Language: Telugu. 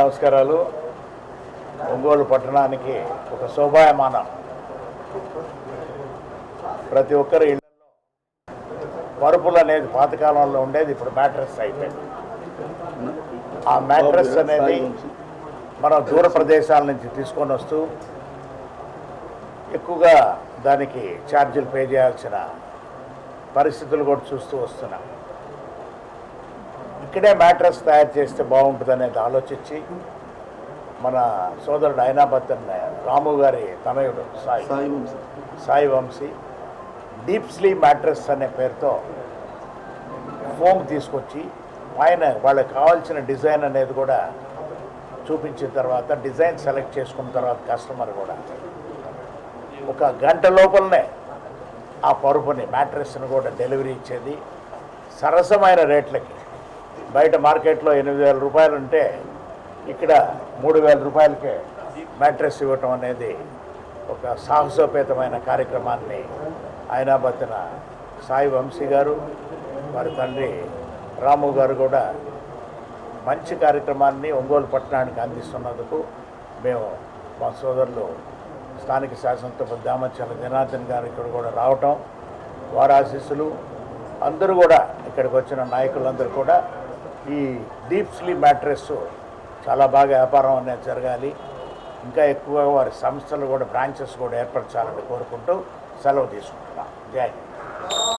నమస్కారాలు. ఒంగోలు పట్టణానికి ఒక శోభాయమానం. ప్రతి ఒక్కరి ఇళ్ళలో పరుపులు అనేది పాతకాలంలో ఉండేది ఇప్పుడు మ్యాట్రెస్ అయిపోయింది. ఆ మ్యాట్రెస్ అనేది మనం దూర ప్రదేశాల నుంచి తీసుకొని వస్తూ ఎక్కువగా దానికి ఛార్జీలు పే చేయాల్సిన పరిస్థితులు కూడా చూస్తూ వస్తున్నాం. ఇక్కడే మ్యాట్రెస్ తయారు చేస్తే బాగుంటుంది అనేది ఆలోచించి మన సోదరుడు ఐనాబత్తన్ రాము గారి తనయుడు Sai. Sai Vamsi. Sai Vamsi deep sleeve mattress అనే పేరుతో ఫోమ్ తీసుకొచ్చి పైన వాళ్ళకి కావాల్సిన డిజైన్ అనేది కూడా చూపించిన తర్వాత డిజైన్ సెలెక్ట్ చేసుకున్న తర్వాత కస్టమర్ కూడా ఒక గంట లోపలనే ఆ పరుపుని మ్యాట్రెస్ని కూడా డెలివరీ ఇచ్చేది. సరసమైన రేట్లకి. బయట మార్కెట్లో ఎనిమిది వేల రూపాయలు ఉంటే ఇక్కడ మూడు వేల రూపాయలకే మ్యాట్రెస్ ఇవ్వటం అనేది ఒక సాహసోపేతమైన కార్యక్రమాన్ని ఆయనాబత్తిన సాయి వంశీ గారు వారి తండ్రి రాము గారు కూడా మంచి కార్యక్రమాన్ని ఒంగోలు పట్టణానికి అందిస్తున్నందుకు మేము మా సోదరులు స్థానిక శాసనసభ దామచల జనార్దన్ గారు ఇక్కడ కూడా రావటం వారాశిస్సులు అందరూ కూడా ఇక్కడికి వచ్చిన నాయకులందరూ కూడా ఈ డీప్ స్లీప్ మ్యాట్రెస్ చాలా బాగా వ్యాపారం అనేది జరగాలి. ఇంకా ఎక్కువగా వారి సంస్థలు కూడా బ్రాంచెస్ కూడా ఏర్పరచాలని కోరుకుంటూ సెలవు తీసుకుంటున్నాం. జై